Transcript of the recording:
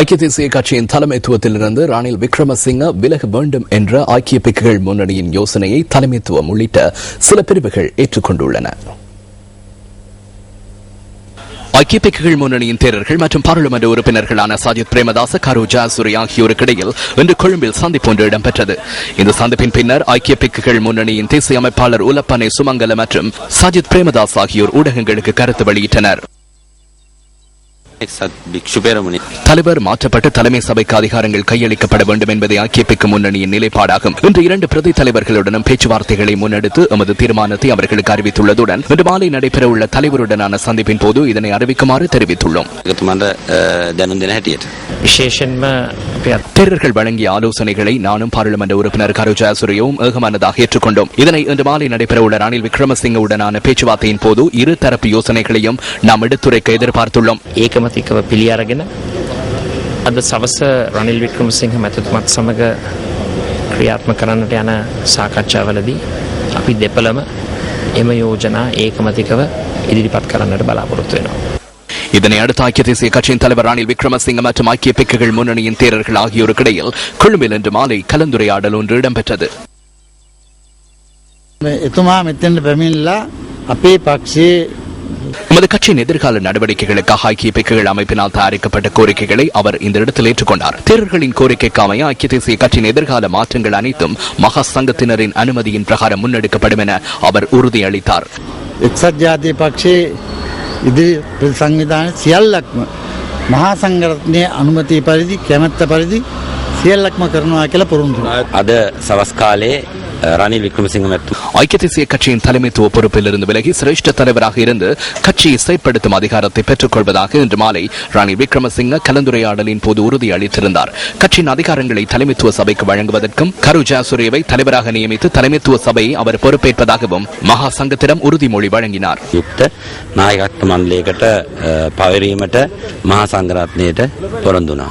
ஐக்கிய தேசிய கட்சியின் தலைமைத்துவத்திலிருந்து ராணில் விக்ரமசிங்க விலக வேண்டும் என்ற ஐக்கிய பிக்குகள் முன்னணியின் யோசனையை தலைமைத்துவம் உள்ளிட்ட சில பிரிவுகள் ஏற்றுக்கொண்டுள்ளன. ஐக்கிய பிக்குகள் முன்னணியின் தேரர்கள் மற்றும் பாராளுமன்ற உறுப்பினர்களான சாஜித் பிரேமதாச கரு ஜாசுரி ஆகியோருக்கு இடையில் இன்று கொழும்பில் சந்திப்பு ஒன்று இடம்பெற்றது. இந்த சந்திப்பின் பின்னர் ஐக்கிய பிக்குகள் முன்னணியின் தேசிய அமைப்பாளர் உலப்பனை சுமங்கல மற்றும் சாஜித் பிரேமதாஸ் ஆகியோர் ஊடகங்களுக்கு கருத்து வெளியிட்டனர். தலைவர் மாற்றப்பட்டு தலைமை சபைக்கு அதிகாரங்கள் கையளிக்கப்பட வேண்டும் என்பதை ஆக்கியப்பிக்கு முன்னணியின் நிலைப்பாடாகும். இன்று இரண்டு பிரதி தலைவர்களுடனும் பேச்சுவார்த்தைகளை முன்னெடுத்து எமது தீர்மானத்தை அவர்களுக்கு அறிவித்துள்ளதுடன் இன்று மாலை நடைபெறவுள்ள தலைவருடனான சந்திப்பின் போது இதனை அறிவிக்குமாறு தெரிவித்துள்ளோம். தேர்தல்கள் வழங்கிய ஆலோசனைகளை நானும் பாராளுமன்ற உறுப்பினர் கரு ஜாசுரியும் ஏகமானதாக ஏற்றுக்கொண்டோம். இதனை இன்று மாலை நடைபெறவுள்ள ரணில் விக்ரமசிங்கவுடனான பேச்சுவார்த்தையின் போது இரு தரப்பு யோசனைகளையும் நாம் எடுத்துரைக்க எதிர்பார்த்துள்ளோம். ඒකමතිකව පිළි අරගෙන අද සවස රනිල් වික්‍රමසිංහ මැතිතුමත් සමඟ ක්‍රියාත්ම කරන්නට යන සාකච්ඡාවලදී අපි දෙපළම එම යෝජනා ඒකමතිකව ඉදිරිපත් කරන්නට බලාපොරොත්තු වෙනවා. இதனை அடுத்து ஐக்கிய தேசிய கட்சியின் தலைவர் ரணில் விக்ரமசிங்க மற்றும் ஐக்கிய பிக்குகள் முன்னணியின் தேரர்கள் ஆகியோருக்கிடையில் கொழும்பில் இன்று மாலை கலந்துரையாடல் ஒன்று இடம்பெற்றது එතුමා මෙතෙන්ට පැමිණිලා අපේ පක්ෂයේ எமது கட்சியின் எதிர்கால நடவடிக்கைகளுக்காக ஐக்கிய பிக்குகள் அமைப்பினால் தயாரிக்கப்பட்ட கோரிக்கைகளை அவர் இந்த இடத்தில் ஏற்றுக்கொண்டார் தேரர்களின் கோரிக்கைக்கு அமைய ஐக்கிய தேசிய கட்சியின் எதிர்கால மாற்றங்கள் அனைத்தும் மகா சங்கத்தினரின் அனுமதியின் பிரகாரம் முன்னெடுக்கப்படும் என அவர் உறுதியளித்தார் එක්සත් ජාතිය පක්ෂයේ ඉදිරි සංවිධාන සියල්ලක්ම මහා සංගරත්නය අනුමතිය පරිදි කැමැත්ත පරිදි සියල්ලක්ම කරනවා කියලා පොරුන්දුනා. අද සවස් කාලේ ரணில் விக்ரமசிங்கம் ஐக்கிய தேசிய கட்சியின் தலைமைத்துவ பொறுப்பில் இருந்து விலகி சிரேஷ்ட தலைவராக இருந்து கட்சியை செயற்படுத்தும் அதிகாரத்தை பெற்றுக் கொள்வதாக இன்று மாலை ராணி விக்ரமசிங்க கலந்துரையாடலின் போது உறுதி அளித்திருந்தார். கட்சியின் அதிகாரங்களை தலைமைத்துவ சபைக்கு வழங்குவதற்கும் கரு ஜாசுரியவை தலைவராக நியமித்து தலைமைத்துவ சபையை அவர் பொறுப்பேற்பதாகவும் மகா சங்கத்திடம் உறுதிமொழி வழங்கினார். யுக்த நாயகத்துவ மண்டலீகட்ட பவரியமட்ட மகா சங்கராத்னியிட்ட பொருந்துனா